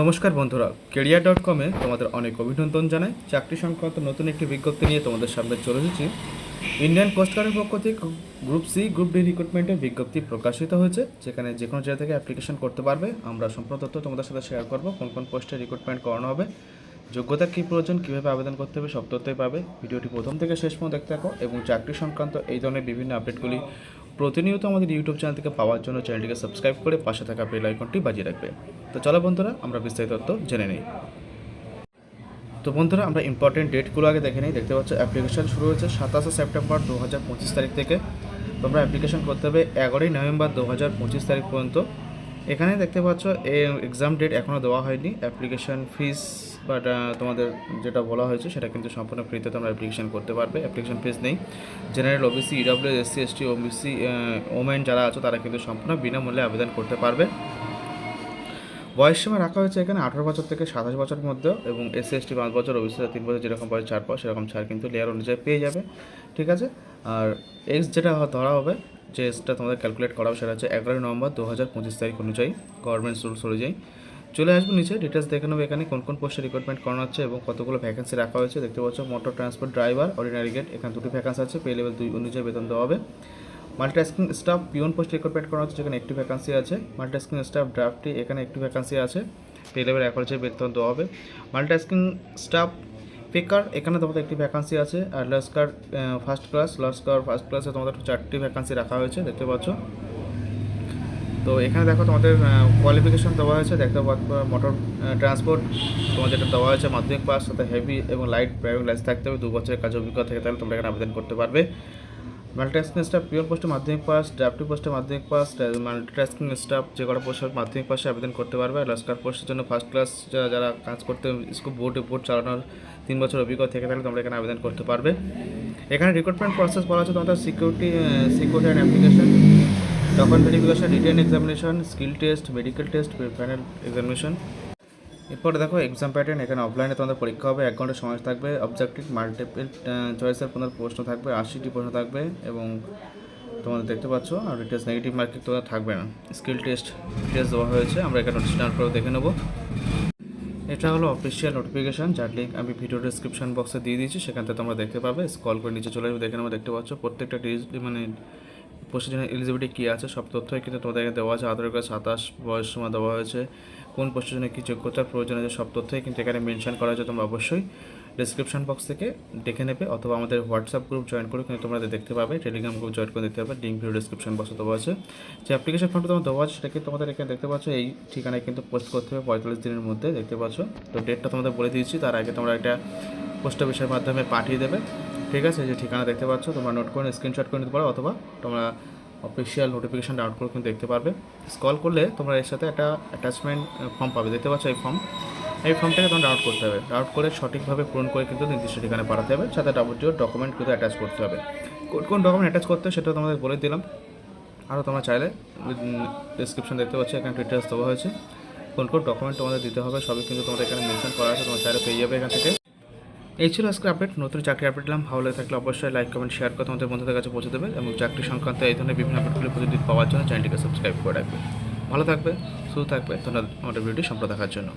নমস্কার বন্ধুরা, career dot কমে তোমাদের অনেক অভিনন্দন জানাই। চাকরি সংক্রান্ত নতুন একটি বিজ্ঞপ্তি নিয়ে তোমাদের সামনে চলে এসেছি। ইন্ডিয়ান কোস্টগার্ডের পক্ষ থেকে গ্রুপ সি, গ্রুপ ডি রিক্রুটমেন্টের বিজ্ঞপ্তি প্রকাশিত হয়েছে। যেখানে যে কোনো জায়গা থেকে অ্যাপ্লিকেশন করতে পারবে। আমরা সম্পূর্ণ তথ্য তোমাদের সাথে শেয়ার করব, কোন কোন পোস্টে রিক্রুটমেন্ট করানো হবে, যোগ্যতা কী প্রয়োজন, কীভাবে আবেদন করতে হবে, সব তথ্যই পাবে। ভিডিওটি প্রথম থেকে শেষ পর্যন্ত দেখতে থাকো এবং চাকরি সংক্রান্ত এই ধরনের বিভিন্ন আপডেটগুলি প্রতিনিয়ত আমাদের ইউটিউব চ্যানেল থেকে পাওয়ার জন্য চ্যানেলটিকে সাবস্ক্রাইব করে পাশে থাকা বেল আইকনটি বাজিয়ে রাখবে। তো চলো বন্ধুরা, আমরা বিস্তারিত তথ্য জেনে নিই। তো বন্ধুরা, আমরা ইম্পর্টেন্ট ডেটগুলো আগে দেখে নিই। দেখতে পাচ্ছ অ্যাপ্লিকেশন শুরু হয়েছে সাতাশে সেপ্টেম্বর দু হাজার পঁচিশ তারিখ থেকে। তোমরা অ্যাপ্লিকেশন করতে হবে এগারোই নভেম্বর দু হাজার পঁচিশ তারিখ পর্যন্ত। এখানে দেখতে পাচ্ছ এক্সাম ডেট এখনও দেওয়া হয়নি। অ্যাপ্লিকেশন ফিস বাট তোমাদের যেটা বলা হয়েছে সেটা কিন্তু সম্পূর্ণ ফ্রিতে তোমরা অ্যাপ্লিকেশন করতে পারবে। অ্যাপ্লিকেশন ফিস নেই। General OBC EW SC ST OBC women যারা আছে তারা কিন্তু সম্পূর্ণ বিনামূল্যে আবেদন করতে পারবে। বয়স সীমা রাখা হয়েছে এখানে আঠারো বছর থেকে সাতাশ বছরের মধ্যে এবং এসসি এসটি পাঁচ বছর ওবিসি তিন বছর, যেরকম বয়স ছাড় পাও সেরকম ছাড় কিন্তু লেয়ার অনুযায়ী পেয়ে যাবে। ঠিক আছে? আর এক্স যেটা ধরা হবে যে এক্সটা তোমাদের ক্যালকুলেট করা হবে সেটা হচ্ছে এগারোই নভেম্বর দু হাজার পঁচিশ তারিখ অনুযায়ী গভর্নমেন্ট রুলস অনুযায়ী। চলে আসব নিচে ডিটেলস দেখে নেব এখানে কোন কোন পোস্টে রিক্রুটমেন্ট করানো হচ্ছে এবং কতগুলো ভ্যাকেন্সি রাখা হয়েছে। দেখতে পাচ্ছ motor transport driver ordinary grade এখানে দুটি ভ্যাকেন্সি আছে পে লেভেল দুই অনুযায়ী বেতন দেওয়া হবে। Multitasking staff peon post recruitment করা হচ্ছে, যেখানে একটি ভ্যাকান্সি আছে। মাল্টিটাস্কিং স্টাফ ড্রাফটি এখানে একটি ভ্যাকান্সি আছে পে লেভেল এক বেতন দেওয়া হবে। মাল্টিটাস্কিং স্টাফ পেকার এখানে তোমাদের একটি ভ্যাকান্সি আছে, আর lascar first class lascar first ক্লাসে তোমাদের চারটি ভ্যাকান্সি রাখা হয়েছে, দেখতে পাচ্ছ। তো এখানে দেখো তোমাদের কোয়ালিফিকেশন দেওয়া হয়েছে, দেখতে পাচ্ছ মোটর ট্রান্সপোর্ট তোমাদের যেটা দেওয়া হয়েছে, মাধ্যমিক পাস সাথে হেভি এবং লাইট ড্রাইভিং লাইসেন্স থাকতে হবে, দু বছরের কাজে অভিজ্ঞতা থেকে তাহলে তোমরা এখানে আবেদন করতে পারবে। মাল্টিটাস্কিং স্টাফ পিওর পোস্টে মাধ্যমিক পাস ড্রাফটি পোস্টে মাধ্যমিক পাস মাল্টিটাস্কিং স্টাফ যে কোনো পোস্টে মাধ্যমিক পাশে আবেদন করতে পারবে। লস্কার পোস্টের জন্য ফার্স্ট ক্লাস যারা কাজ করতে স্কুল বোর্ডে বোর্ড চালানোর তিন বছর অভিজ্ঞতা থেকে থাকলে তোমরা এখানে আবেদন করতে পারবে। এখানে রিক্রুটমেন্ট প্রসেস বলা হচ্ছে তোমাদের security security and application document verification written examination skill test medical test final examination এরপরে দেখো এক্সাম প্যাটার্ন এখানে অফলাইনে তোমাদের পরীক্ষা হবে, এক ঘণ্টা সময় থাকবে অবজেক্টিভ মাল্টিপল চয়েসের পনেরো প্রশ্ন থাকবে, আশিটি প্রশ্ন থাকবে এবং তোমাদের দেখতে পাচ্ছ, আর টেস্ট নেগেটিভ মার্কিং তোমাদের থাকবে না। স্কিল টেস্ট টেস্ট দেওয়া হয়েছে, আমরা এখানে ডাউন করে দেখে নেব। এটা হলো অফিসিয়াল নোটিফিকেশন যার লিঙ্ক আমি ভিডিও ডিসক্রিপশন বক্সে দিয়ে দিয়েছি, সেখান থেকে তোমরা দেখতে পাবে স্কল করে নিচে চলে আসবে, দেখে নেব, দেখতে পাচ্ছ, প্রত্যেকটা মানে পোস্টের এলিজিবিলিটি কী আছে, সব তথ্যই কিন্তু তোমাদের এখানে দেওয়া আছে। আধার কার্ড, সাতাশ বয়স সীমা দেওয়া হয়েছে। কোন পোস্টের জন্য কী যোগ্যতার প্রয়োজন আছে, সব তথ্যই কিন্তু এখানে মেনশন করা হয়েছে তোমরা অবশ্যই ডিসক্রিপশন বক্স থেকে দেখে নেবে অথবা আমাদের হোয়াটসঅ্যাপ গ্রুপ জয়েন করে কিন্তু তোমরা দেখতে পাবে। টেলিগ্রাম গ্রুপ জয়েন করে দেখতে পাবে। লিঙ্ক ভিডিও ডিসক্রিপশন বক্সে দেওয়া আছে। যে অ্যাপ্লিকেশন ফর্মটা তোমার দেওয়া আছে সেটা কিন্তু তোমাদের এখানে দেখতে পাচ্ছ। এই ঠিকানায় কিন্তু পোস্ট করতে হবে পঁয়তাল্লিশ দিনের মধ্যে, দেখতে পাচ্ছ। তো ডেটটা তোমাদের বলে দিয়েছি। তার আগে তোমরা একটা পোস্ট অফিসের মাধ্যমে পাঠিয়ে দেবে। ঠিক আছে যে ঠিকানা দেখতে পাচ্ছ, তোমরা নোট করে স্ক্রিনশট করে নিতে পারো, অথবা তোমরা অফিসিয়াল নোটিফিকেশন ডাউনলোড করে কিন্তু দেখতে পারবে। স্কল করলে তোমরা এর সাথে একটা অ্যাটাচমেন্ট ফর্ম পাবে। দেখতে পাচ্ছ এই ফর্ম এই ফর্মটাকে তোমার ডাউনলোড করতে হবে। ডাউনলোড করে সঠিকভাবে পূরণ করে কিন্তু নির্দিষ্ট ঠিকানা পাঠাতে হবে, সাথে ডাবলটিও ডকুমেন্ট কিন্তু অ্যাটাচ করতে হবে। কোন কোন ডকুমেন্ট অ্যাটাচ করতে হবে সেটা তোমাদের বলে দিলাম। আরও তোমরা চাইলে ডিসক্রিপশন দেখতে পাচ্ছ, এখানে ডিটেলস দেওয়া হয়েছে। কোন কোন ডকুমেন্ট তোমাদের দিতে হবে, সবই কিন্তু তোমাদের এখানে মেনশন করা আছে, তোমরা চাইলে পেয়ে যাবে এখান থেকে। এই ছিল আজকে আপডেট নতুন চাকরি আপডেট দিলাম ভালো লাগে থাকলে অবশ্যই লাইক কমেন্ট শেয়ার করে আমাদের বন্ধুদের কাছে পৌঁছে দেবে এবং চাকরি সংক্রান্ত এই ধরনের বিভিন্ন আপডেটগুলি প্রতিদিন পাওয়ার জন্য চ্যানেলটিকে সাবস্ক্রাইব করে রাখবে। ভালো থাকবে, সুস্থ থাকবে। ধন্যবাদ। আমাদের ভিডিওটি সম্পূর্ণ দেখার জন্য।